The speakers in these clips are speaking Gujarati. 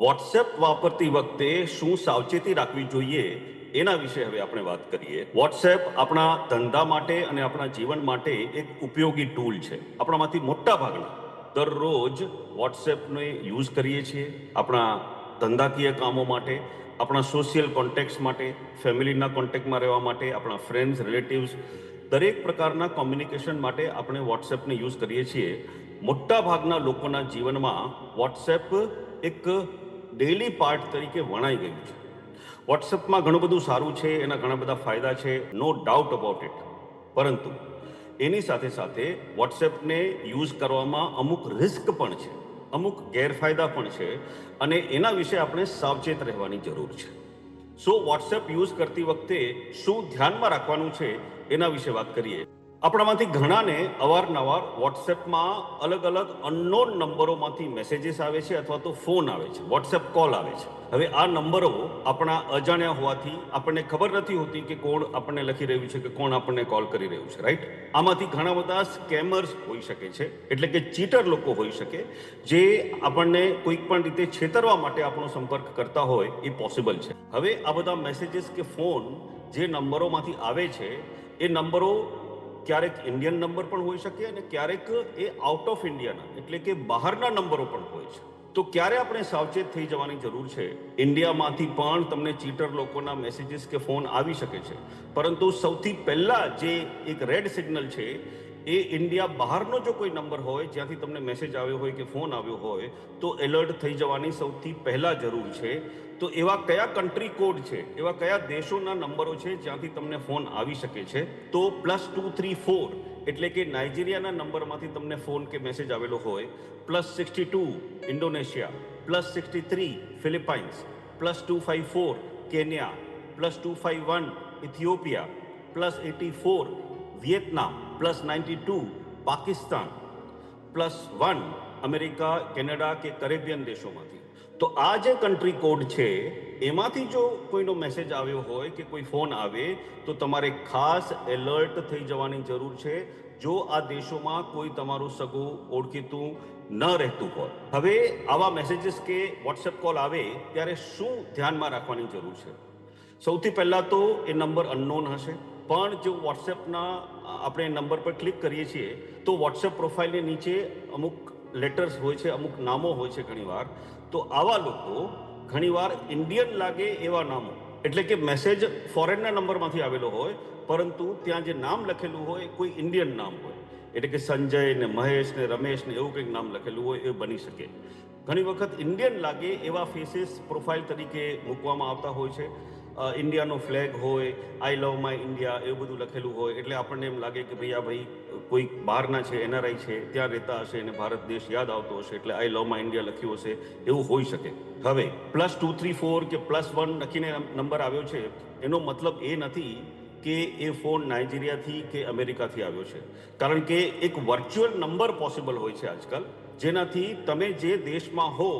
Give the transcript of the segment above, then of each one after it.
વોટ્સએપ વાપરતી વખતે શું સાવચેતી રાખવી જોઈએ? એના વિશે હવે આપણે વાત કરીએ. વોટ્સએપ આપણા ધંધા માટે અને આપણા જીવન માટે એક ઉપયોગી ટૂલ છે. આપણામાંથી મોટા ભાગના દરરોજ વોટ્સએપને યુઝ કરીએ છીએ. આપણા ધંધાકીય કામો માટે, આપણા સોશિયલ કોન્ટેક્ટ્સ માટે, ફેમિલીના કોન્ટેક્ટમાં રહેવા માટે, આપણા ફ્રેન્ડ્સ, રિલેટિવ્સ, દરેક પ્રકારના કોમ્યુનિકેશન માટે આપણે વોટ્સએપને યુઝ કરીએ છીએ. મોટા ભાગના લોકોના જીવનમાં વોટ્સએપ એક ડેલી પાર્ટ તરીકે વણાઈ ગયું છે. વોટ્સએપમાં ઘણું બધું સારું છે, એના ઘણા બધા ફાયદા છે નો ડાઉટ અબાઉટ ઇટ પરંતુ એની સાથે સાથે વોટ્સએપને યુઝ કરવામાં અમુક રિસ્ક પણ છે, અમુક ગેરફાયદા પણ છે અને એના વિશે આપણે સાવચેત રહેવાની જરૂર છે. સો વોટ્સએપ યુઝ કરતી વખતે શું ધ્યાનમાં રાખવાનું છે, એના વિશે વાત કરીએ. આપણામાંથી ઘણાને અવારનવાર વોટ્સએપમાં અલગ અલગ અનનોન નંબરોમાંથી મેસેજીસ આવે છે અથવા તો ફોન આવે છે વોટ્સએપ કોલ આવે છે. હવે આ નંબરો આપણા અજાણ્યા હોવાથી આપણને ખબર નથી હોતી કે કોણ આપણને લખી રહ્યું છે કે કોણ આપણને કોલ કરી રહ્યું છે રાઈટ આમાંથી ઘણા બધા સ્કેમર્સ હોઈ શકે છે, એટલે કે ચીટર લોકો હોઈ શકે, જે આપણને કોઈક પણ રીતે છેતરવા માટે આપણો સંપર્ક કરતા હોય એ પોસિબલ છે. હવે આ બધા મેસેજીસ કે ફોન જે નંબરોમાંથી આવે છે, એ નંબરો ક્યારેક ઇન્ડિયન નંબર પણ હોઈ શકે અને ક્યારેક એ આઉટ ઓફ ઇન્ડિયાના એટલે કે બહારના નંબરો પણ હોય છે. તો ક્યારે આપણે સાવચેત થઈ જવાની જરૂર છે? ઇન્ડિયામાંથી પણ તમને ચીટર લોકોના મેસેજીસ કે ફોન આવી શકે છે. પરંતુ સૌથી પહેલા જે એક રેડ સિગ્નલ છે એ ઇન્ડિયા બહારનો જો કોઈ નંબર હોય, જ્યાંથી તમને મેસેજ આવ્યો હોય કે ફોન આવ્યો હોય, તો એલર્ટ થઈ જવાની સૌથી પહેલાં જરૂર છે. તો એવા કયા કન્ટ્રી કોડ છે? એવા કયા દેશોના નંબરો છે જ્યાંથી તમને ફોન આવી શકે છે? તો પ્લસ ટુ થ્રી ફોર એટલે કે નાઇજીરિયાના નંબરમાંથી તમને ફોન કે મેસેજ આવેલો હોય. Plus sixty two Indonesia. Plus sixty three Philippines plus two five four Kenya plus two five one Ethiopia plus eighty four Vietnam plus ninety two Pakistan, plus one America, Canada કે કરેબિયન દેશોમાંથી. તો આ જે કન્ટ્રી કોડ છે, એમાંથી જો કોઈનો મેસેજ આવ્યો હોય કે કોઈ ફોન આવે, તો તમારે ખાસ એલર્ટ થઈ જવાની જરૂર છે. જો આ દેશોમાં કોઈ તમારું સગું ઓળખીતું ન રહેતું હોય. હવે આવા મેસેજીસ કે વોટ્સએપ કોલ આવે, ત્યારે શું ધ્યાનમાં રાખવાની જરૂર છે? સૌથી પહેલાં તો એ નંબર અનનોન હશે. પણ જો વોટ્સએપના આપણે નંબર પર ક્લિક કરીએ છીએ, તો વોટ્સએપ પ્રોફાઇલની નીચે અમુક લેટર્સ હોય છે, અમુક નામો હોય છે ઘણીવાર. તો આવા લોકો ઘણીવાર ઇન્ડિયન લાગે એવા નામો. એટલે કે મેસેજ ફોરેનના નંબરમાંથી આવેલો હોય, પરંતુ ત્યાં જે નામ લખેલું હોય કોઈ ઇન્ડિયન નામ હોય. એટલે કે સંજય ને મહેશ ને રમેશ ને એવું કંઈક નામ લખેલું હોય એ બની શકે. ઘણી વખત ઇન્ડિયન લાગે એવા ફેસીસ પ્રોફાઇલ તરીકે મૂકવામાં આવતા હોય છે. ઇન્ડિયાનો ફ્લેગ હોય આઈ લવ માય ઇન્ડિયા એવું બધું લખેલું હોય, એટલે આપણને એમ લાગે કે ભાઈ આ ભાઈ કોઈ બહારના છે, એનઆરઆઈ છે, ત્યાં રહેતા હશે અને ભારત દેશ યાદ આવતો હશે, એટલે આઈ લવ માય ઇન્ડિયા લખ્યું હશે, એવું હોઈ શકે. હવે પ્લસ ટુ થ્રી ફોર કે પ્લસ વન લખીને નંબર આવ્યો છે, એનો મતલબ એ નથી કે એ ફોન નાઇજીરિયાથી કે અમેરિકાથી આવ્યો છે. કારણ કે એક વર્ચ્યુઅલ નંબર પોસિબલ હોય છે આજકાલ, જેનાથી તમે જે દેશમાં હો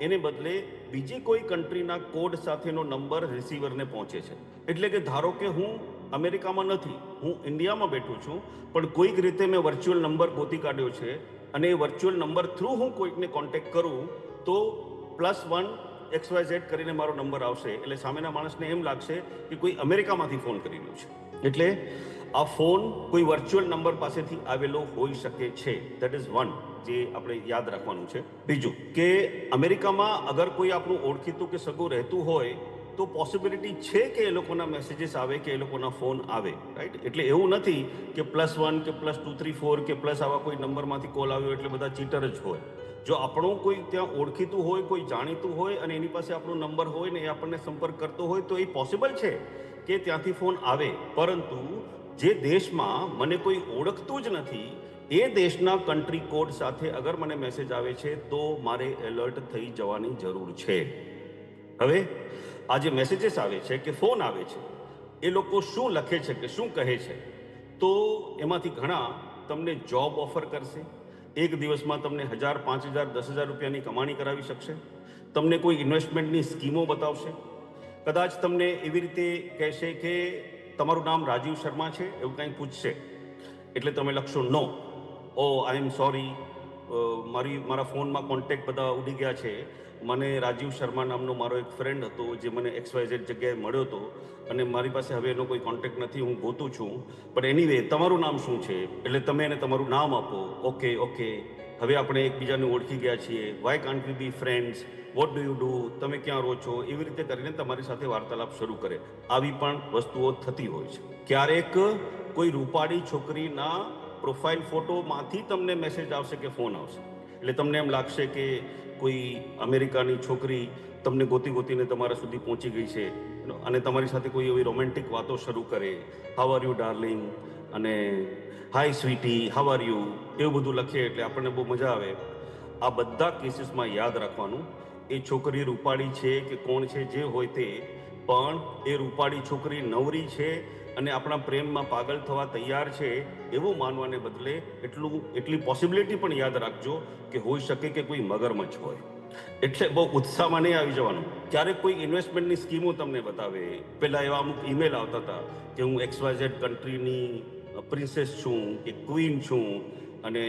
એને બદલે બીજી કોઈ કન્ટ્રીના કોડ સાથેનો નંબર રિસીવરને પહોંચે છે. એટલે કે ધારો કે હું અમેરિકામાં નથી, હું ઇન્ડિયામાં બેઠું છું, પણ કોઈક રીતે મેં વર્ચ્યુઅલ નંબર ગોતી કાઢ્યો છે અને એ વર્ચ્યુઅલ નંબર થ્રુ હું કોઈકને કોન્ટેક્ટ કરું, તો plus one X Y Z કરીને મારો નંબર આવશે. એટલે સામેના માણસને એમ લાગશે કે કોઈ અમેરિકામાંથી ફોન કરી રહ્યો છે. એટલે આ ફોન કોઈ વર્ચ્યુઅલ નંબર પાસેથી આવેલો હોઈ શકે છે. દેટ ઇઝ વન જે આપણે યાદ રાખવાનું છે. બીજું કે અમેરિકામાં અગર કોઈ આપણું ઓળખીતું કે સગું રહેતું હોય, તો પોસિબિલિટી છે કે એ લોકોના મેસેજીસ આવે, કે એ લોકોના ફોન આવે રાઈટ એટલે એવું નથી કે પ્લસ વન કે પ્લસ ટુ થ્રી ફોર કે પ્લસ આવા કોઈ નંબરમાંથી કોલ આવ્યો એટલે બધા ચીટર જ હોય. જો આપણું કોઈ ત્યાં ઓળખીતું હોય, કોઈ જાણીતું હોય અને એની પાસે આપણો નંબર હોય ને એ આપણને સંપર્ક કરતો હોય, તો એ પોસિબલ છે કે ત્યાંથી ફોન આવે. પરંતુ જે દેશમાં મને કોઈ ઓળખતું જ નથી, એ દેશના કન્ટ્રી કોડ સાથે અગર મને મેસેજ આવે છે, તો મારે એલર્ટ થઈ જવાની જરૂર છે. હવે, આ જે મેસેજીસ આવે છે કે ફોન આવે છે, એ લોકો શું લખે છે કે શું કહે છે, તો એમાંથી ઘણા તમને જોબ ઓફર કરશે, એક દિવસમાં તમને હજાર, પાંચ હજાર, દસ હજાર રૂપિયાની કમાણી કરાવી શકશે, તમને કોઈ ઇન્વેસ્ટમેન્ટની સ્કીમો બતાવશે, કદાચ તમને એવી રીતે કહેશે કે તમારું નામ રાજીવ શર્મા છે, એવું કાંઈ પૂછશે? એટલે તમે લખશો નો ઓ આઈ એમ સોરી મારી, મારા ફોનમાં કોન્ટેક્ટ બધા ઉડી ગયા છે. મને રાજીવ શર્મા નામનો મારો એક ફ્રેન્ડ હતો જે મને એક્સવાયઝેડ જગ્યાએ મળ્યો હતો અને મારી પાસે હવે એનો કોઈ કોન્ટેક્ટ નથી, હું ગોતું છું. પણ એનીવે તમારું નામ શું છે? એટલે તમે એને તમારું નામ આપો. ઓકે ઓકે હવે આપણે એકબીજાને ઓળખી ગયા છીએ. Why can't we be friends what do you do તમે ક્યાં રહો છો? એવી રીતે કરીને તમારી સાથે વાર્તાલાપ શરૂ કરે. આવી પણ વસ્તુઓ થતી હોય છે. ક્યારેક કોઈ રૂપાળી છોકરીના પ્રોફાઇલ ફોટોમાંથી તમને મેસેજ આવશે કે ફોન આવશે. એટલે તમને એમ લાગશે કે કોઈ અમેરિકાની છોકરી તમને ગોતી ગોતીને તમારા સુધી પહોંચી ગઈ છે. અને તમારી સાથે કોઈ એવી રોમેન્ટિક વાતો શરૂ કરે. હાવ આર યુ ડાર્લિંગ અને hi sweetie how are you એવું બધું લખીએ એટલે આપણને બહુ મજા આવે. આ બધા કેસીસમાં યાદ રાખવાનું. એ છોકરી રૂપાળી છે કે કોણ છે, જે હોય તે. પણ એ રૂપાળી છોકરી નવરી છે અને આપણા પ્રેમમાં પાગલ થવા તૈયાર છે, એવું માનવાને બદલે એટલું, એટલી પોસિબિલિટી પણ યાદ રાખજો કે હોઈ શકે કે કોઈ મગરમચ્છ હોય. એટલે બહુ ઉત્સાહમાં નહીં આવી જવાનું. ક્યારેક કોઈ ઇન્વેસ્ટમેન્ટની સ્કીમો તમને બતાવે. પહેલાં એવા અમુક ઈમેલ આવતા હતા કે હું એક્સવાઇઝેડ કન્ટ્રીની પ્રિન્સેસ છું કે ક્વીન છું અને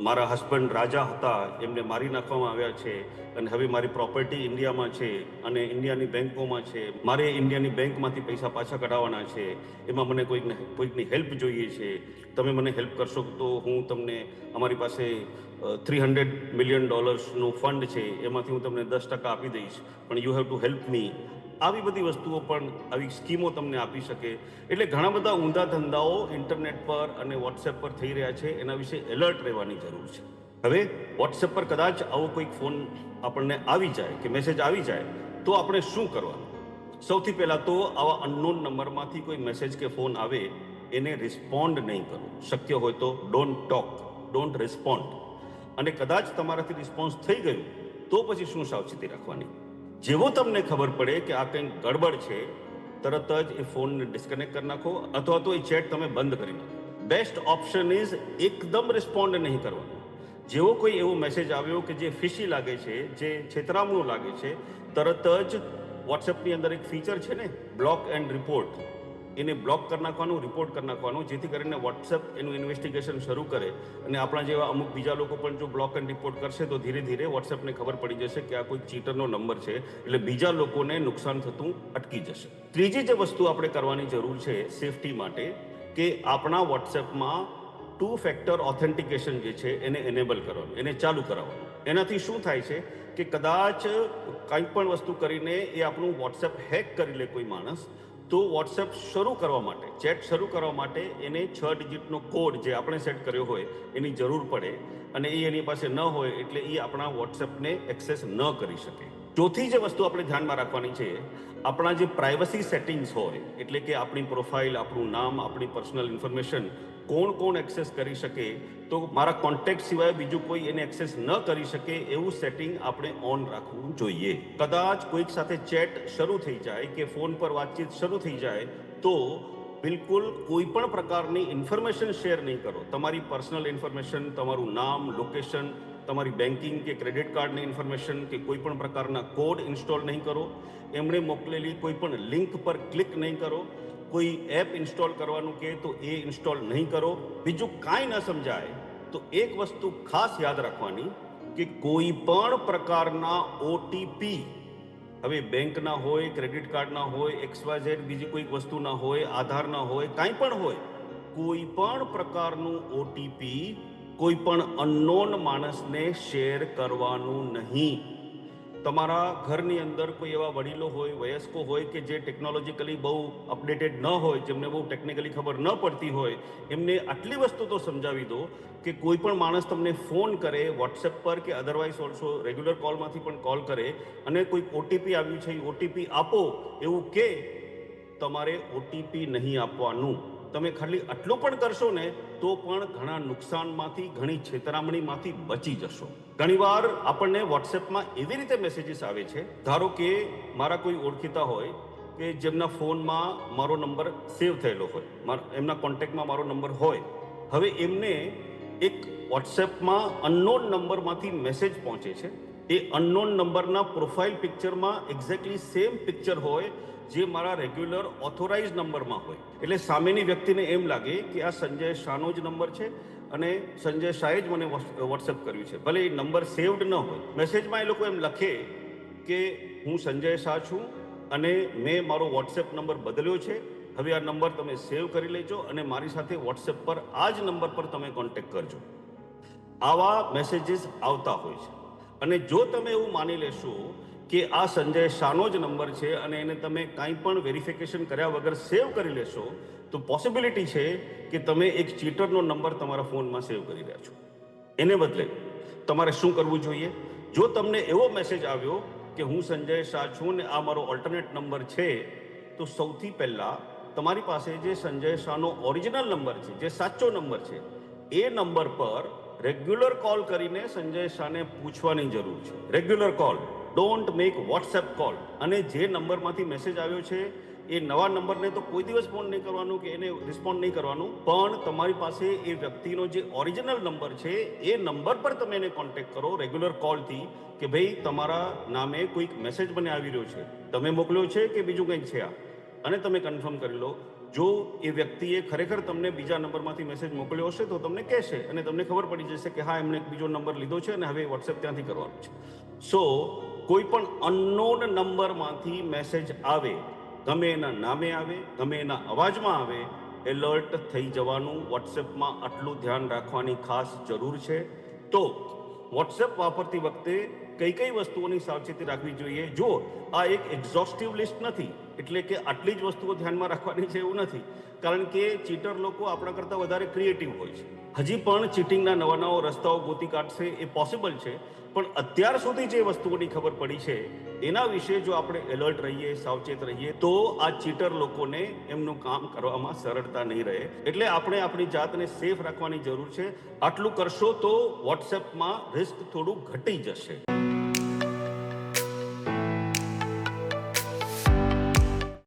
મારા હસબન્ડ રાજા હતા, એમને મારી નાખવામાં આવ્યા છે અને હવે મારી પ્રોપર્ટી ઇન્ડિયામાં છે અને ઇન્ડિયાની બેંકોમાં છે. મારે ઇન્ડિયાની બેંકમાંથી પૈસા પાછા કઢાવવાના છે. એમાં મને કોઈકને કોઈકની હેલ્પ જોઈએ છે. તમે મને હેલ્પ કરશો તો હું તમને અમારી પાસે થ્રી હંડ્રેડ મિલિયન ડોલર્સનું ફંડ છે. એમાંથી હું તમને દસ ટકા આપી દઈશ. પણ you have to help me આવી બધી વસ્તુઓ પણ આવી સ્કીમો તમને આપી શકે. એટલે ઘણા બધા ઊંધા ધંધાઓ ઇન્ટરનેટ પર અને વોટ્સએપ પર થઈ રહ્યા છે. એના વિશે એલર્ટ રહેવાની જરૂર છે. હવે વોટ્સએપ પર કદાચ આવો કોઈક ફોન આપણને આવી જાય કે મેસેજ આવી જાય, તો આપણે શું કરવાનું? સૌથી પહેલાં તો આવા અનનોન નંબરમાંથી કોઈ મેસેજ કે ફોન આવે, એને રિસ્પોન્ડ નહીં કરો શક્ય હોય તો ડોન્ટ ટોક ડોન્ટ રિસ્પોન્ડ અને કદાચ તમારાથી રિસ્પોન્સ થઈ ગયું, તો પછી શું સાવચેતી રાખવાની? જેવો તમને ખબર પડે કે આ કંઈક ગડબડ છે, તરત જ એ ફોનને ડિસ્કનેક્ટ કરી નાખો, અથવા તો એ ચેટ તમે બંધ કરી નાખો. બેસ્ટ ઓપ્શન ઇઝ એકદમ રિસ્પોન્ડ નહીં કરવાનો. જેવો કોઈ એવો મેસેજ આવ્યો કે જે ફિશી લાગે છે, જે છેતરામણું લાગે છે, તરત જ વોટ્સએપની અંદર એક ફીચર છે ને બ્લોક એન્ડ રિપોર્ટ એને બ્લોક કરી નાખવાનું રિપોર્ટ કરી નાખવાનું, જેથી કરીને વોટ્સએપ એનું ઇન્વેસ્ટિગેશન શરૂ કરે અને આપણા જેવા અમુક બીજા લોકો પણ જો બ્લોક એન્ડ રિપોર્ટ કરશે તો ધીરે ધીરે વોટ્સએપને ખબર પડી જશે કે આ કોઈ ચીટરનો નંબર છે. એટલે બીજા લોકોને નુકસાન થતું અટકી જશે. ત્રીજી જે વસ્તુ આપણે કરવાની જરૂર છે સેફટી માટે કે આપણા વોટ્સએપમાં ટુ ફેક્ટર ઓથેન્ટિકેશન જે છે એને એનેબલ કરવાનું, એને ચાલુ કરાવવાનું. એનાથી શું થાય છે કે કદાચ કંઈ પણ વસ્તુ કરીને એ આપણું વોટ્સએપ હેક કરી લે કોઈ માણસ તો વોટ્સએપ શરૂ કરવા માટે ચેટ શરૂ કરવા માટે એને છ ડિજિટનો કોડ જે આપણે સેટ કર્યો હોય, એની જરૂર પડે અને એ એની પાસે ન હોય એટલે એ આપણા વોટ્સએપને એક્સેસ ન કરી શકે. ચોથી જે વસ્તુ આપણે ધ્યાનમાં રાખવાની છે, આપણા જે પ્રાઇવસી સેટિંગ્સ હોય, એટલે કે આપણી પ્રોફાઇલ આપણું નામ, આપણી પર્સનલ ઇન્ફોર્મેશન કોણ કોણ એક્સેસ કરી શકે? તો મારા કોન્ટેક્ટ સિવાય બીજું કોઈ એને એક્સેસ ન કરી શકે એવું સેટિંગ આપણે ઓન રાખવું જોઈએ. કદાચ કોઈક સાથે ચેટ શરૂ થઈ જાય કે ફોન પર વાતચીત શરૂ થઈ જાય, તો બિલકુલ કોઈ પણ પ્રકારની ઇન્ફોર્મેશન શેર નહીં કરો. તમારી પર્સનલ ઇન્ફોર્મેશન તમારું નામ લોકેશન તમારી બેન્કિંગ કે ક્રેડિટ કાર્ડની ઇન્ફોર્મેશન કે કોઈ પણ પ્રકારના કોડ ઇન્સ્ટોલ નહીં કરો. એમણે મોકલેલી કોઈ પણ લિંક પર ક્લિક નહીં કરો. કોઈ એપ ઇન્સ્ટોલ કરવાનું કહે તો એ ઇન્સ્ટોલ નહીં કરો. બીજું કાંઈ ન સમજાય. તો એક વસ્તુ ખાસ યાદ રાખવાની કે કોઈ પણ પ્રકારના ઓટીપી હવે બેંકના હોય ક્રેડિટ કાર્ડના હોય એક્સવાઝેડ બીજી કોઈક વસ્તુના હોય આધારના હોય, કાંઈ પણ હોય, કોઈ પણ પ્રકારનું ઓટીપી કોઈ પણ અનનોન માણસને શેર કરવાનું નહીં. તમારા ઘરની અંદર કોઈ એવા વડીલો હોય, વયસ્કો હોય કે જે ટેકનોલોજીકલી બહુ અપડેટેડ ન હોય, જેમને બહુ ટેકનિકલી ખબર ન પડતી હોય, એમને આટલી વસ્તુ તો સમજાવી દો કે કોઈ પણ માણસ તમને ફોન કરે વોટ્સએપ પર કે અધરવાઇઝ ઓલ્સો રેગ્યુલર કોલમાંથી પણ કોલ કરે અને કોઈ ઓટીપી આવ્યું છે એ ઓટીપી આપો, એવું કે તમારે ઓટીપી નહીં આપવાનું. તમે ખાલી આટલું પણ કરશો ને, તો પણ ઘણા નુકસાનમાંથી, ઘણી છેતરામણીમાંથી બચી જશો. ઘણીવાર આપણને વોટ્સએપમાં એવી રીતે મેસેજીસ આવે છે, ધારો કે મારા કોઈ ઓળખીતા હોય, કે જેમના ફોનમાં મારો નંબર સેવ થયેલો હોય એમના કોન્ટેક્ટમાં મારો નંબર હોય. હવે એમને એક વોટ્સએપમાં અનનોન નંબરમાંથી મેસેજ પહોંચે છે એ અનનોન નંબરના પ્રોફાઇલ પિક્ચરમાં એક્ઝેક્ટલી સેમ પિક્ચર હોય જે મારા રેગ્યુલર ઓથોરાઇઝ નંબરમાં હોય. એટલે સામેની વ્યક્તિને એમ લાગે કે આ સંજય શાહનો જ નંબર છે અને સંજય શાહે જ મને વોટ્સએપ કર્યું છે. ભલે એ નંબર સેવડ ન હોય. મેસેજમાં એ લોકો એમ લખે કે હું સંજય શાહ છું અને મેં મારો વોટ્સએપ નંબર બદલ્યો છે. હવે આ નંબર તમે સેવ કરી લેજો અને મારી સાથે વોટ્સએપ પર આ જ નંબર પર તમે કોન્ટેક્ટ કરજો. આવા મેસેજીસ આવતા હોય છે. અને જો તમે એવું માની લેશો કે આ સંજય શાહનો જ નંબર છે અને એને તમે કાંઈ પણ વેરિફિકેશન કર્યા વગર સેવ કરી લેશો, તો પોસિબિલિટી છે કે તમે એક ચીટરનો નંબર તમારા ફોનમાં સેવ કરી રહ્યા છો. એને બદલે તમારે શું કરવું જોઈએ? જો તમને એવો મેસેજ આવ્યો કે હું સંજય શાહ છું ને આ મારો ઓલ્ટરનેટ નંબર છે, તો સૌથી પહેલાં તમારી પાસે જે સંજય શાહનો ઓરિજિનલ નંબર છે, જે સાચો નંબર છે, એ નંબર પર રેગ્યુલર કોલ કરીને સંજય શાહને પૂછવાની જરૂર છે. Regular call. Don't make WhatsApp call અને જે નંબરમાંથી મેસેજ આવ્યો છે, એ નવા નંબરને તો કોઈ દિવસ ફોન નહીં કરવાનું કે એને રિસ્પોન્ડ નહીં કરવાનું. પણ તમારી પાસે એ વ્યક્તિનો જે ઓરિજિનલ નંબર છે, એ નંબર પર તમે એને કોન્ટેક્ટ કરો રેગ્યુલર કોલથી કે ભાઈ તમારા નામે કોઈક મેસેજ મને આવી રહ્યો છે. તમે મોકલ્યો છે કે બીજું કંઈક છે આ? અને તમે કન્ફર્મ કરી લો. જો એ વ્યક્તિએ ખરેખર તમને બીજા નંબરમાંથી મેસેજ મોકલ્યો હશે તો તમને કહેશે અને તમને ખબર પડી જશે કે હા, એમણે બીજો નંબર લીધો છે અને હવે વોટ્સએપ ત્યાંથી કરવાનું છે. સો કોઈ પણ અનનોન નંબરમાંથી મેસેજ આવે, ગમે એના નામે આવે, ગમે એના અવાજમાં આવે એલર્ટ થઈ જવાનું વોટ્સએપમાં આટલું ધ્યાન રાખવાની ખાસ જરૂર છે. તો વોટ્સએપ વાપરતી વખતે કઈ કઈ વસ્તુઓની સાવચેતી રાખવી જોઈએ? જો આ એક એક્ઝોસ્ટિવ લિસ્ટ નથી એટલે કે આટલી જ વસ્તુઓ ધ્યાનમાં રાખવાની છે એવું નથી. કારણ કે ચીટર લોકો આપણા કરતાં વધારે ક્રિએટિવ હોય છે. હજી પણ ચીટિંગના નવા નવા રસ્તાઓ ગોતી કાઢશે એ પોસિબલ છે. પણ અત્યાર સુધી જે વસ્તુઓની ખબર પડી છે, એના વિશે જો આપણે એલર્ટ રહીએ, સાવચેત રહીએ, તો આ ચીટર લોકોને એમનું કામ કરવામાં સરળતા નહીં રહે. એટલે આપણે આપણી જાતને સેફ રાખવાની જરૂર છે. આટલું કરશો તો વોટ્સએપમાં રિસ્ક થોડું ઘટી જશે.